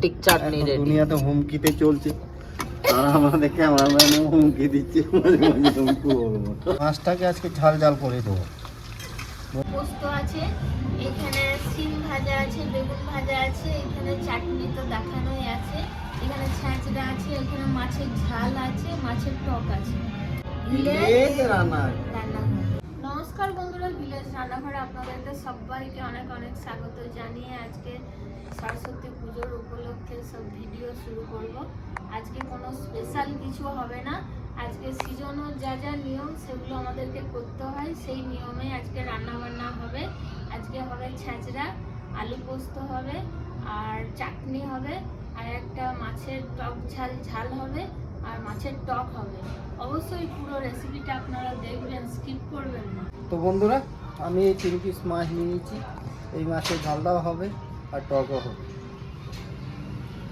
Plastic চাটনি এখন ready দুনিয়াতে হুমকিতে চলছে। আর আমাদের ক্যামেরাম্যান হুমকি দিচ্ছে। মাছটাকে আজকে ঝাল ঝাল করে দেবো। পোস্ত আছে এখানে সিম ভাজা আছে বেগুন ভাজা আছে এখানে চাটনি তো দেখানোই আছে। এখানে ছ্যাঁচড়া আছে এখানে মাছের ঝাল আছে মাছের টক আছে। রান্না। রান্নাঘর নমস্কার বন্ধুরা, ভিলেজ রান্নাঘরে আপনাদেরকে সবাইকে অনেক অনেক স্বাগত জানিয়ে আজকে সরস্বতী পুজোর উপলক্ষে সব ভিডিও শুরু করব। আজকে কোনো স্পেশাল কিছু হবে না। আজকে সিজনও যা যা নিয়ম সেগুলো আমাদেরকে করতে হয়, সেই নিয়মে আজকে রান্না বান্না হবে। আজকে হবে ছ্যাঁচড়া আলু পোস্ত হবে, আর চাটনি হবে, আর একটা মাছের টক ঝাল ঝাল হবে। আর মাছের টক হবে। অবশ্যই পুরো রেসিপিটা আপনারা দেখবেন স্কিপ করবেন না। তো বন্ধুরা আমি এই তিন পিস মাছ নিয়েছি। এই মাছের ঝালটাও হবে আর টকও হবে।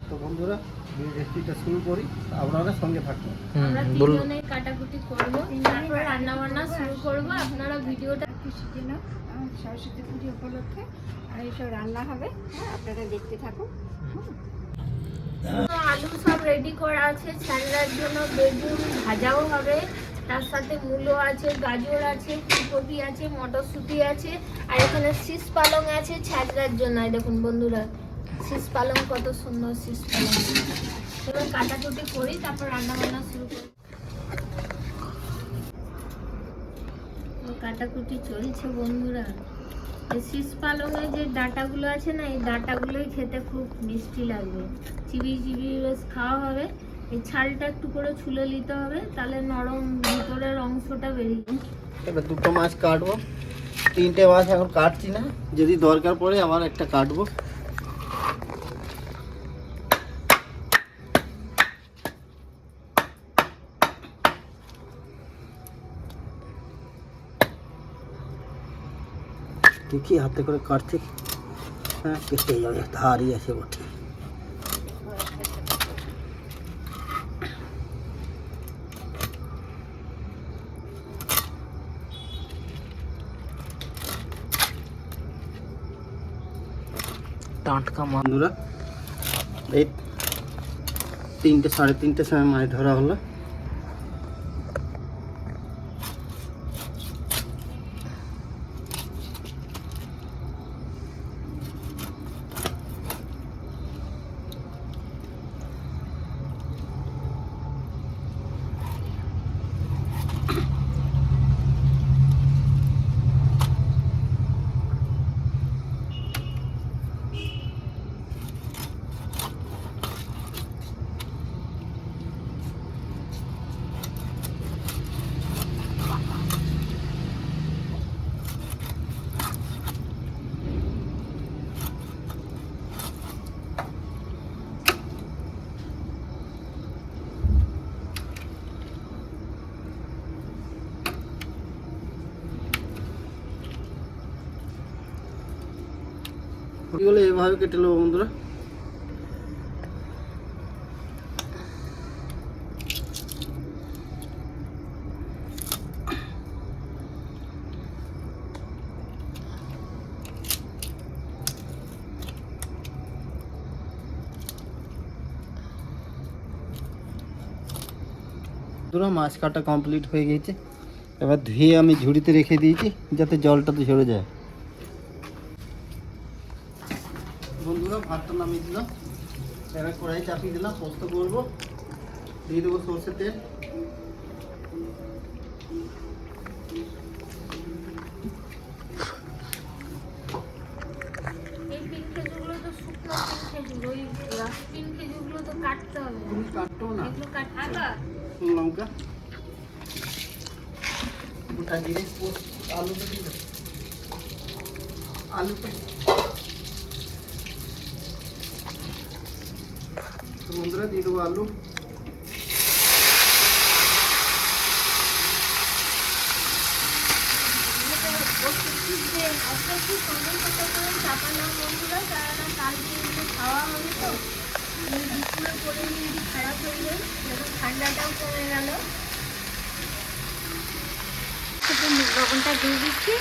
তো বন্ধুরা এই রেসিপিটা শুরু করি। আপনারা সঙ্গে থাকুন। আমরা বলুন। তিনজনে কাটাকুটি করব। তারপর রান্না বান্না শুরু করব। আপনারা ভিডিওটা কৃষিকে না সরস্বতী পুজো উপলক্ষে। আর এইসব রান্না হবে। হ্যাঁ আপনারা দেখতে থাকুন। আলু সব রেডি করা আছে ছানড়ার জন্য বেগুন ভাজাও হবে, তার সাথে মূলো আছে, গাজর আছে, ফুলকপি আছে, মটরশুঁটি আছে, আর এখানে শীষ পালং আছে ছাজরার জন্য। দেখুন বন্ধুরা, শীষ পালং কত সুন্দর শীষ পালং। এবার কাটাকুটি করি, তারপর রান্না বান্না শুরু করি। কাটাকুটি চলছে বন্ধুরা। শীষ পালংয়ের যে ডাঁটাগুলো আছে না, এই ডাঁটাগুলোই খেতে খুব মিষ্টি লাগবে। চিবি চিবি বেশ খাওয়া হবে। এই ছালটা একটু করে ছুলে নিতে হবে, তাহলে নরম ভিতরের অংশটা বেরিয়ে এবার দুটো মাছ কাটবো। তিনটে মাছ এখন কাটছি না, যদি দরকার পড়ে আবার একটা কাটবো। দেখি হাতে করে কাটছে হ্যাঁ কেটে যাবে ধারই আছে বটে টাটকা মাছ বন্ধুরা এই তিনটে সাড়ে তিনটের সময় মাছ ধরা হলো এগুলো এভাবে কেটে নেব বন্ধুরা। বন্ধুরা, মাছ কাটা কমপ্লিট হয়ে গেছে। এবার ধুয়ে আমি ঝুড়িতে রেখে দিয়েছি, যাতে জলটা তো ঝরে যায় বন্ধুরা ভাতটা নামিয়ে দিলাম। এবার কড়াই চাপিয়ে দিলাম পোস্ত করব। দিয়ে দেবো সর্ষের তেল। এই পিন খেজুরগুলো তো শুকনো পিন খেজুর ওই রাস পিন খেজুরগুলো তো কাটতে হবে তুমি কাটতো না এগুলো কাটতে লঙ্কা গোটা জিরে পোস্ত আলুটা দিয়ে দাও আলুটা তো বন্ধুরা, দিয়ে দেবো আলু। ঠান্ডাটাও কমে গেল লবণটা দিয়ে দিচ্ছি।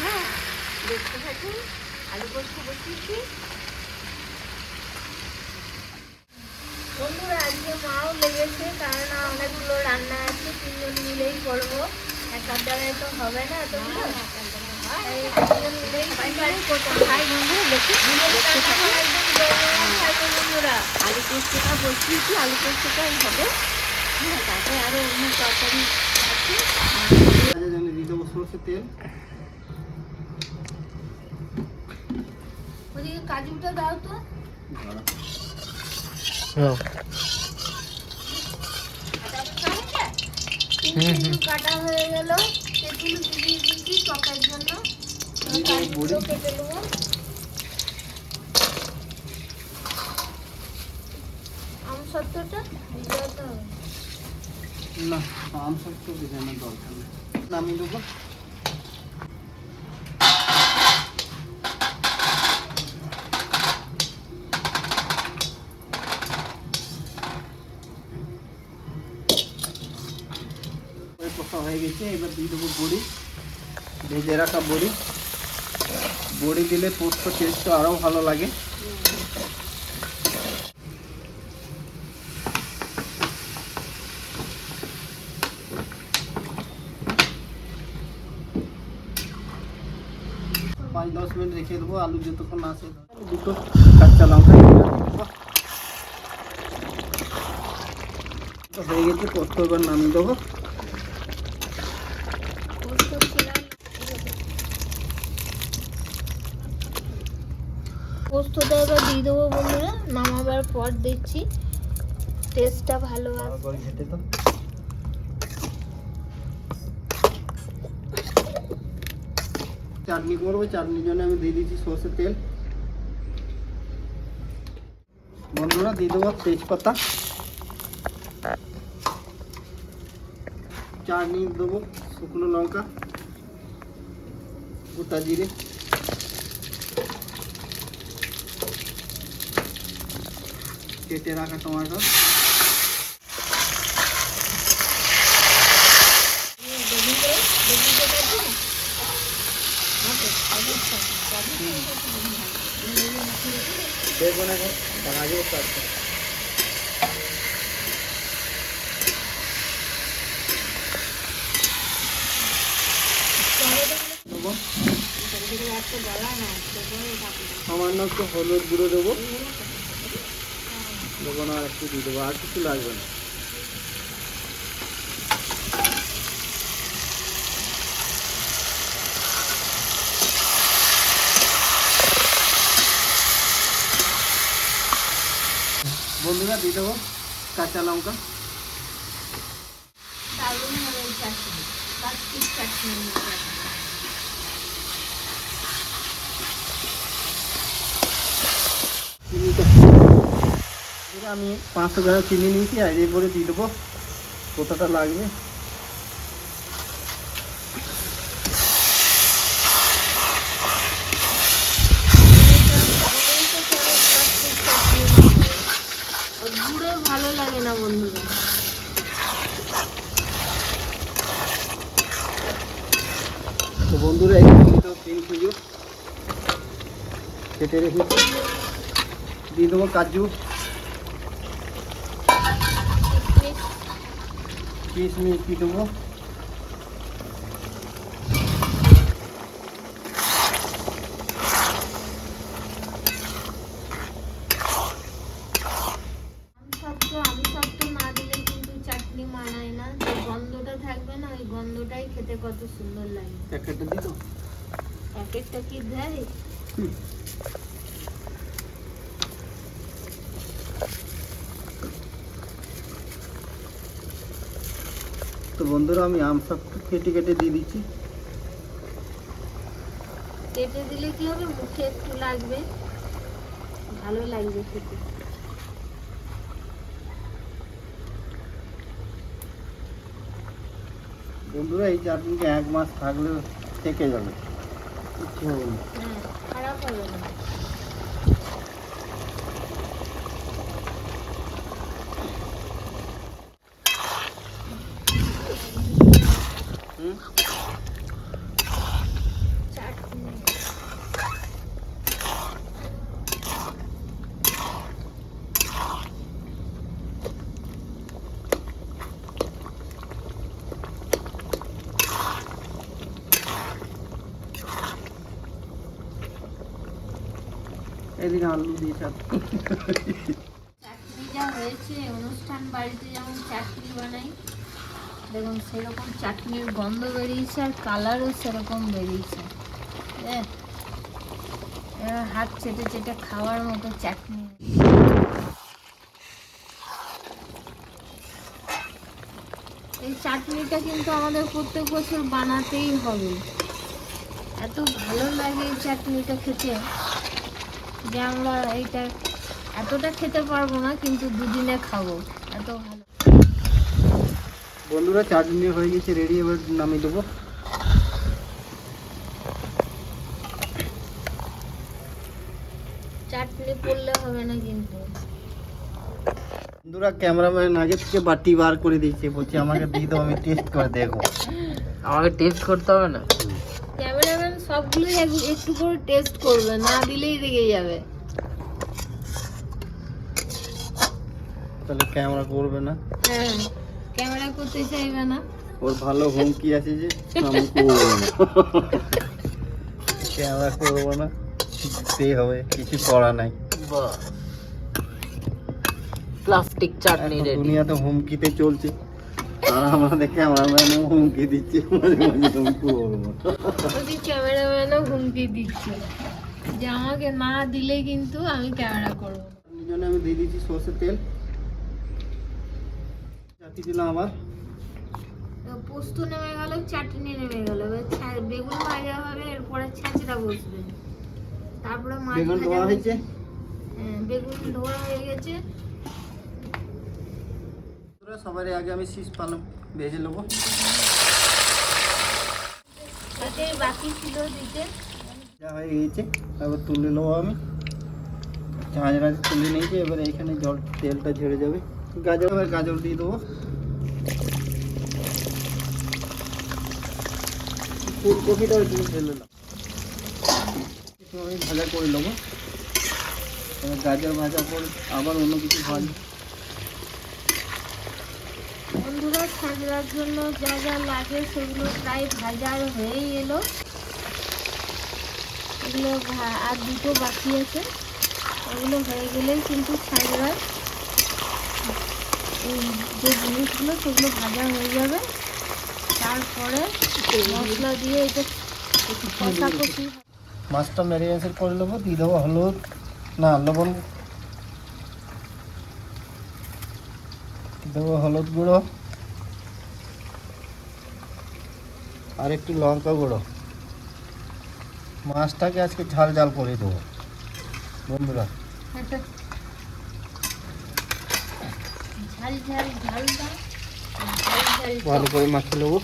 হ্যাঁ দেখতে থাকুন, আলু পোস্ত বসিয়েছি বন্ধুরা আজকে মাও লেগেছে কারণ অনেকগুলো রান্না আছে তিনজন মিলেই করব। একার দ্বারাই তো হবে না তো তিনজন মিলেই। ভাই বন্ধু আলু পোস্তটা বসিয়েছি আলু পোস্তটাই হবে। হ্যাঁ তারপরে আরও অন্য তরকারি আছে। দিয়ে দেবো সরষের তেল ওদিকে কাজুটা দাও তো। কাটা হয়ে গেল। তেঁতুল দিয়ে দিচ্ছি টকের জন্য। কেটে নেব। আম দিতে হবে না আম সত্য ডিজাইনের দরকার নেই। নামিয়ে দেবো। গেছে এবার দিয়ে দেবো বড়ি। ভেজে রাখা বড়ি। বড়ি দিলে পোস্ত টেস্টটা আরও ভালো লাগে। পাঁচ দশ মিনিট রেখে দেবো, আলু যতক্ষণ না আসে দুটো কাঁচা লঙ্কা হয়ে গেছে, পোস্ত এবার নামিয়ে দেবো। পোস্তটা এবার দিয়ে দেবো বন্ধুরা। নামাবার পর দেখছি টেস্টটা ভালো আসবে চাটনি করব, চাটনির জন্য আমি দিয়ে দিচ্ছি সর্ষের তেল। বন্ধুরা, দিয়ে দেবো তেজপাতা। চাটনি দেবো শুকনো লঙ্কা, গোটা জিরে। কেটে রাখা টমেটো বেগুন এখন তারপর দেবো সামান্য একটু হলুদ গুঁড়ো দেবো। দেবো আর একটু দিয়ে দেবো আর কিছু লাগবে না। বন্ধুরা, দিয়ে দেবো কাঁচা লঙ্কা। চাটনি চিনিটা এবার আমি পাঁচশো গ্রাম চিনি নিয়েছি আর এরপরে দিয়ে দেবো কতটা লাগবে। ভালো লাগে না বন্ধুরা। তো বন্ধুরা এখানে তিন খেজুর কেটে রেখেছি। দিয়ে দেবো কাজু কিশমিশ দিয়ে দেবো আমি সত্য আমি সত্য না দিলে কিন্তু চাটনি মানায় না যে গন্ধটা থাকবে না ওই গন্ধটাই খেতে কত সুন্দর লাগে। প্যাকেটটা দেবো প্যাকেটটা কি দেয়? বন্ধুরা আমি আম সব কেটে কেটে দিয়ে দিচ্ছি। কেটে দিলে কি হবে? মুখে একটু লাগবে। ভালো লাগবে খেতে। বন্ধুরা এই চাটনিটা এক মাস থাকলে থেকে যাবে। না। হ্যাঁ খারাপ হবে না হুম চাটনি এদিকে আলু দিয়ে চাপ চাটনি যা হয়েছে অনুষ্ঠান বাড়িতে যেমন চাটনি বানাই দেখুন, সেরকম চাটনির গন্ধ বেরিয়েছে আর কালারও সেরকম বেরিয়েছে। হাত চেটে চেটে খাওয়ার মতো চাটনি। এই চাটনিটা কিন্তু আমাদের প্রত্যেক বছর বানাতেই হবে। এত ভালো লাগে এই চাটনিটা খেতে যে আমরা এইটা এতটা খেতে পারব না, কিন্তু দুদিনে খাব। এত ভালো। বন্ধুরা চাটনি হয়ে গেছে রেডি এবার নামিয়ে দেবো। চাটনি পড়লে হবে না কিন্তু। বন্ধুরা ক্যামেরাম্যান আগে থেকে বাটি বার করে দিয়েছে বলছে আমাকে দিয়ে দাও আমি টেস্ট করে দেখো। আমাকে টেস্ট করতে হবে না? ক্যামেরাম্যান একটু করে টেস্ট করবে না দিলেই রেগে যাবে। তাহলে ক্যামেরা করবে না। হ্যাঁ। ক্যামেরা করতে চাইবে না। ওর ভালো হুমকি আছে যে আমি করব না। ক্যামেরা করব না। সেই হবে কিছু করা নাই। প্লাস্টিক চাটনি রেডি দুনিয়া তো হুমকিতে চলছে। আর আমাদের ক্যামেরাম্যানও হুমকি দিচ্ছে। মাঝে মাঝে আমি করব। ওই ক্যামেরাম্যানও হুমকি দিচ্ছে যে আমাকে না দিলে কিন্তু আমি ক্যামেরা করব। জন্য আমি দিয়ে দিচ্ছি সর্ষের তেল। চাটি দিলাম আবার? পোস্ত নেমে গেল চাটনি নেমে গেল। বেগুন ভাজা হবে এরপরে ছাঁচড়া বসবে। তারপরে মাছ বেগুন ধোয়া হয়েছে? হ্যাঁ, বেগুন ধোয়া হয়ে গেছে। সবার আগে আমি শীষ পালক ভেজে নেব। বাকি ছিল দিতে। যা হয়ে গেছে এবার তুলে নেব আমি। ঝাঁঝরা তুলে নিয়েছি এবার এখানে জল তেলটা ঝেড়ে যাবে। গাজর, এবার গাজর দিয়ে দেবো। ফুলকপিটা ঢেলে নাও একটু আমি ভাজা করে নেব। গাজর ভাজা করে আবার অন্য কিছু ভাজি বন্ধুরা ছাঁচড়ার জন্য যা যা লাগে সেগুলো প্রায় ভাজা হয়েই এলো। এগুলো আর দুটো বাকি আছে। ওগুলো হয়ে গেলেই কিন্তু এই যে জিনিসগুলো সেগুলো ভাজা হয়ে যাবে। তারপরে মশলা দিয়ে এটা কষাকষি মাছটা ম্যারিনেশন করে নেব দিয়ে দেবো হলুদ না লবণ। দেবো হলুদ গুঁড়ো। আর একটু লঙ্কা গুঁড়ো। মাছটাকে আজকে ঝাল ঝাল করে দেবো। বন্ধুরা ঝাল ঝাল ঝালটা ঝাল ঝাল ভালো করে মাখিয়ে নেব।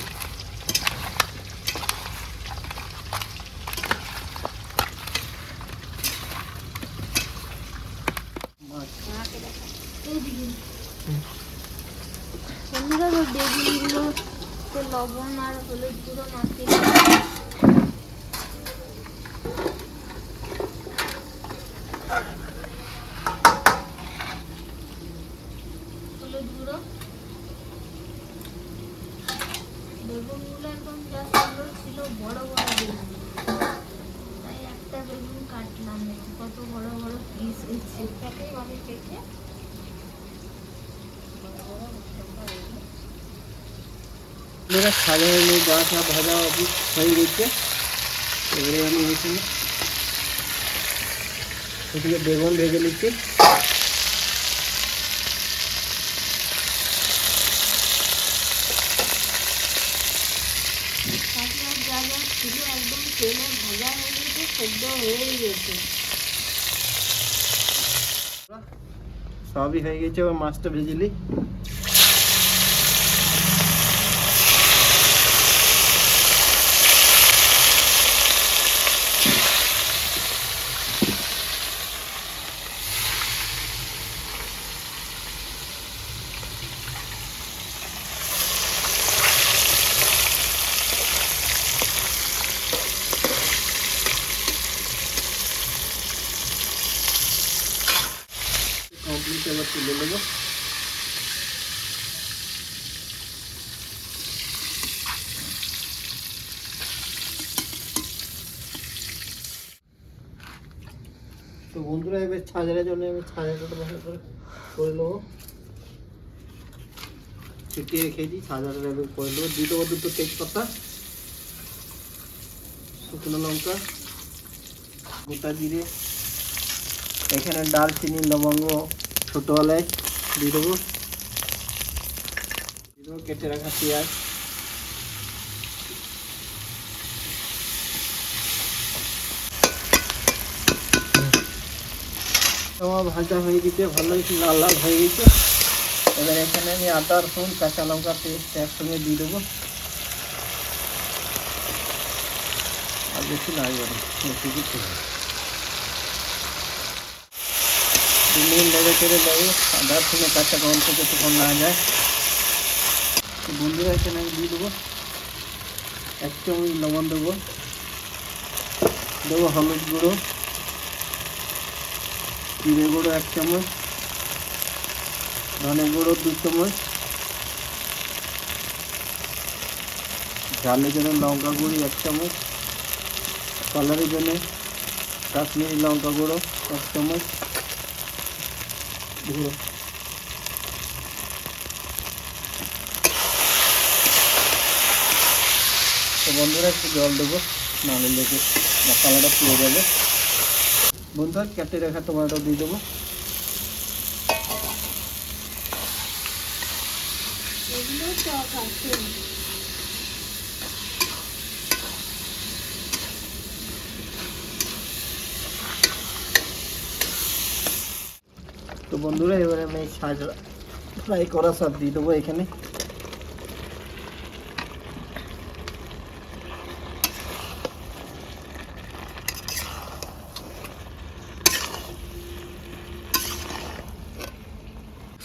বন্ধুরা বেগুনগুলো লবণ আর হলুদ গুঁড়ো মাখিয়ে দিলাম। হলুদ গুঁড়ো বেগুনগুলো একদম যা সুন্দর ছিল বড় বড় বেগুন তাই একটা বেগুন কাটলাম দেখো কত বড় বড় পিস হয়েছে একটাকেই অনেক কেটে হয়ে গা টা ভাজা অবধি হয়ে গেছে এবারে আমি এখানে এদিকে বেগুন ভেজে নিচ্ছি একদম তেলে ভাজা হয়ে গেছে সেদ্ধ হয়েই গেছে সবই হয়ে গেছে এবার মাছটা ভেজে নিই কমপ্লিট এবার তুলে নেব তো বন্ধুরা এবার ছাজারের জন্য আমি ছাজারটা ভালো করে করে নেব। ছিটিয়ে রেখেছি ছাজারের এবার করে নেব। দেবো দুটো তেজপাতা, শুকনো লঙ্কা, গোটা জিরে। এখানে দারচিনি লবঙ্গ, ছোটো এলাচ দিয়ে দেবো কেটে রাখা পেঁয়াজ। আমার ভাজা হয়ে গেছে ভালোই লাল লাল হয়ে গেছে এবার এখানে আমি আদা রসুন কাঁচা লঙ্কা পেস্ট একসঙ্গে দিয়ে দেবো আর বেশি লাগবে না বেশি কিছু না দু মিনিট নেড়ে চেড়ে নেবে আদা রসুনের কাঁচা গন্ধ যতক্ষণ না যায় তো বন্ধুরা এখানে আমি দিয়ে দেবো এক চামচ লবণ দেবো দেবো হলুদ গুঁড়ো জিরে গুঁড়ো এক চামচ, ধনে গুঁড়ো দু চামচ ঝালের জন্য লঙ্কা গুঁড়ি এক চামচ কালারের জন্য কাশ্মীরি লঙ্কা গুঁড়ো এক চামচ, গুঁড়ো। বন্ধুরা, একটু জল দেবো, নাহলে লেগে মশলাটা পুড়ে যাবে। বন্ধুরা কেটে রাখা টমেটো দিয়ে দেবো। তো বন্ধুরা এবারে আমি সাজ ফ্রাই করা সব দিয়ে দেবো এখানে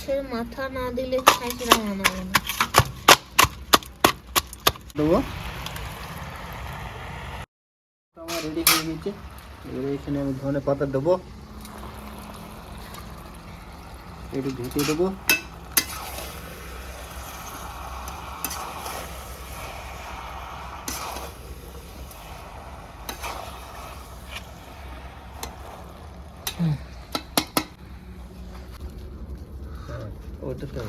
সে মাথা না দিলে খাইছিলাম বানাবো না দেবো তো আমার রেডি হয়ে গেছে এবারে এখানে আমি ধনে পাতা দেবো একটু ঢেকে দেবো ওটা তো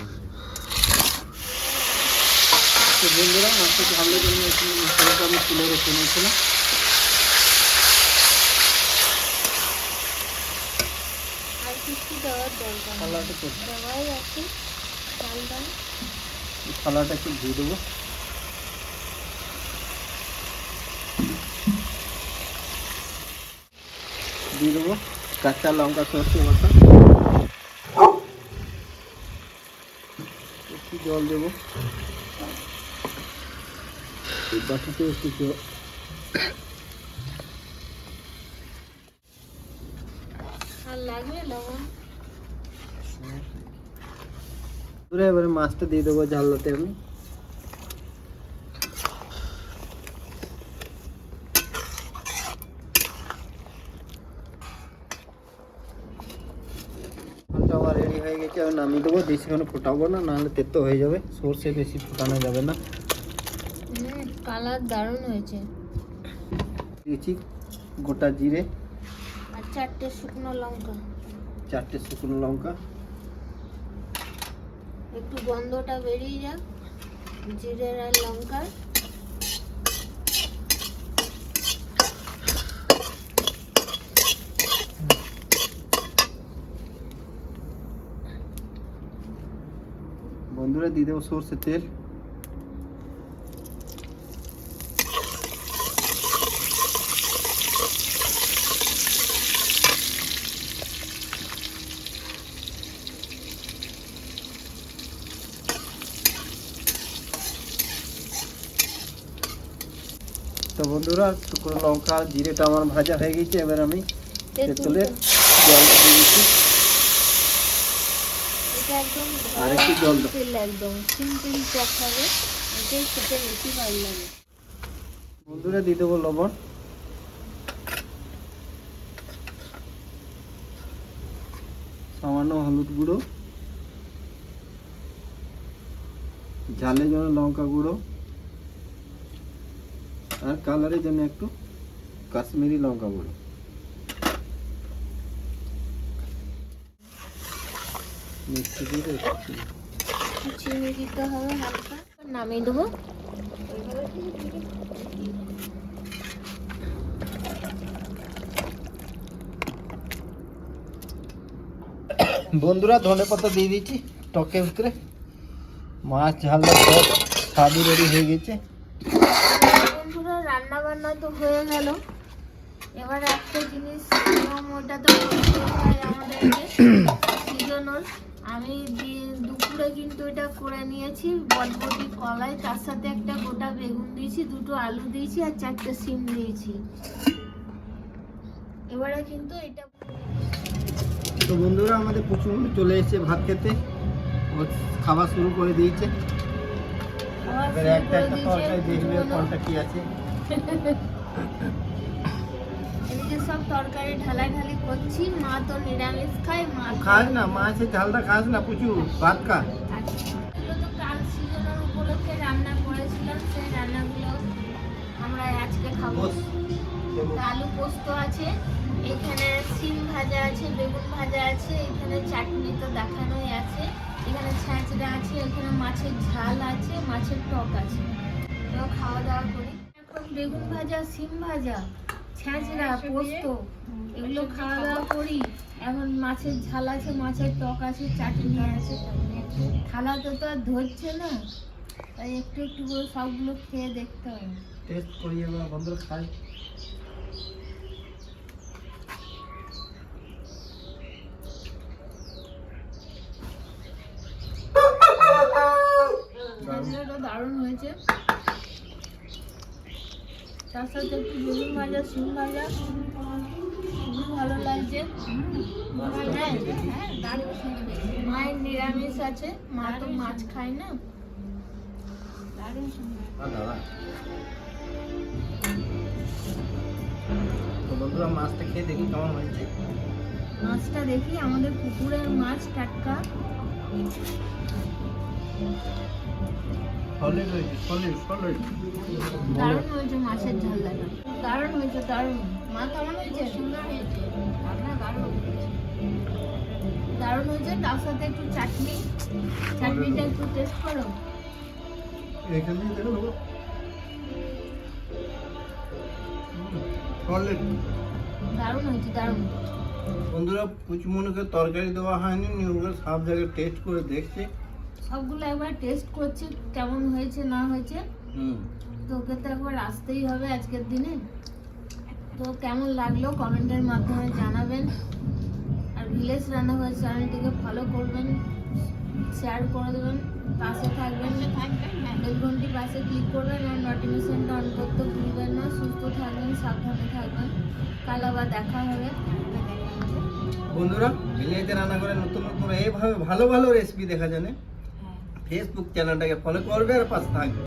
তো বন্ধুরা মাছটা ভালো জন্য মশলাটা আমি তুলে রেখে নিয়েছিলাম। থালাটা একটু ধুয়ে দেবো। দিয়ে দেবো কাঁচা লঙ্কা সর্ষে বাটা একটু জল দেবো। এই বাটিতে একটু এবারে মাছটা দিয়ে দেবো জাল্লাতে আমি ঝালটা আমার রেডি হয়ে গেছে আমি দেবো বেশিক্ষণ ফোটাবো না নাহলে তেতো হয়ে যাবে সর্ষে বেশি ফোটানো যাবে না। কালার দারুণ হয়েছে। দিয়েছি গোটা জিরে। আর চারটে শুকনো লঙ্কা। চারটে শুকনো লঙ্কা। একটু গন্ধটা বেরিয়ে যাক জিরের আর লঙ্কার। বন্ধুরা দিয়ে দেবো সর্ষে তেল। তো বন্ধুরা শুকনো লঙ্কা জিরেটা আমার ভাজা হয়ে গেছে এবার আমি তেঁতুলের জল দিয়ে দিচ্ছি। এটা একদম আর একটু জল দাও। সিম্পল একদম সিম্পল টক হবে। এটাই খেতে বেশি ভালো লাগে। বন্ধুরা দিয়ে দেবো লবণ। সামান্য হলুদ গুঁড়ো। ঝালের জন্য লঙ্কা গুঁড়ো। আর কালারের জন্য একটু কাশ্মীরি লঙ্কা গুঁড়ো। মিষ্টি দিয়ে চিনি। দিতে হবে হালকা। নামিয়ে দেবো। বন্ধুরা ধনে পাতা দিয়ে দিচ্ছি টকের ভিতরে মাছ ঝালটা সব স্বাদু রেডি হয়ে গেছে। বন্ধুরা রান্না বান্না তো হয়ে গেল। এবার একটা জিনিস ওটা তো আমাদেরকে আমি দুপুরে কিন্তু এটা করে নিয়েছি বটবটি কলাই তার সাথে একটা গোটা বেগুন দিয়েছি দুটো আলু দিয়েছি আর চারটে সিম দিয়েছি। এবারে কিন্তু এটা তো বন্ধুরা আমাদের প্রচুর চলে এসেছে ভাত খেতে। ও খাওয়া শুরু করে দিয়েছে। একটা একটা তরকারি দেখবে। কোনটা কি আছে। সব তরকারি ঢালাঢালি করছি। মা তো নিরামিষ খায় মা খাস না মাছের ঝালটা খাস না প্রচুর ভাত খা। আচ্ছা। তো কাল সিজনের উপলক্ষে রান্না করেছিলাম সেই রান্নাগুলো আমরা আজকে খাব। আলু পোস্ত আছে এখানে সিম ভাজা আছে বেগুন ভাজা আছে এখানে চাটনি তো দেখানোই আছে। এখানে ছ্যাঁচড়া আছে এখানে মাছের ঝাল আছে মাছের টক আছে। এবার খাওয়া দাওয়া করি। এখন বেগুন ভাজা সিম ভাজা। ছ্যাঁচড়া পোস্ত এগুলো খাওয়া দাওয়া করি। এখন মাছের ঝাল আছে মাছের টক আছে চাটনি আছে। থালাতে তো আর ধরছে না। তাই একটু একটু করে সবগুলো খেয়ে দেখতে হবে। টেস্ট করি এবার বন্ধুরা খাই। দারুণ হয়েছে। তার সাথে একটু বেগুন ভাজা সিম ভাজা। খুবই ভালো লাগছে। হ্যাঁ, হ্যাঁ। মায়ের নিরামিষ আছে। মা তো মাছ খায় না। দারুণ বন্ধুরা মাছটা খেয়ে দেখি কেমন হয়েছে? মাছটা দেখি আমাদের পুকুরের মাছ টাটকা। সলিড হয়েছে সলিড সলিড দারুণ হয়েছে মাছের ঝাল লাগা দারুণ হয়েছে দারুণ। মা কেমন হয়েছে সুন্দর হয়েছে। রান্না দারুণ দারুণ হয়েছে তার সাথে একটু চাটনি। চাটনিটা একটু টেস্ট করো। এখানে দেখো দারুণ হয়েছে দারুণ। বন্ধুরা পুচমনুকে তরকারি দেওয়া হয়নি নিয়মগুলো সব জায়গায় টেস্ট করে দেখছে। সবগুলো একবার টেস্ট করছি কেমন হয়েছে না হয়েছে। হুম। তো ওকে তো একবার আসতেই হবে আজকের দিনে। তো কেমন লাগল কমেন্টের মাধ্যমে জানাবেন। আর ভিলেজ রান্নাঘর চ্যানেলটিকে ফলো করবেন শেয়ার করে দেবেন পাশে থাকবেন। বেল ঘন্টি পাশে ক্লিক করবেন আর নোটিফিকেশনটা অন করতে ভুলবেন না। সুস্থ থাকবেন সাবধানে থাকবেন। কাল আবার দেখা হবে। বন্ধুরা ভিলেজে রান্না করে নতুন নতুন এইভাবে ভালো ভালো রেসিপি দেখা জানে। ফেসবুক চ্যানেলটাকে ফলো করবে আর পাশে থাকবে।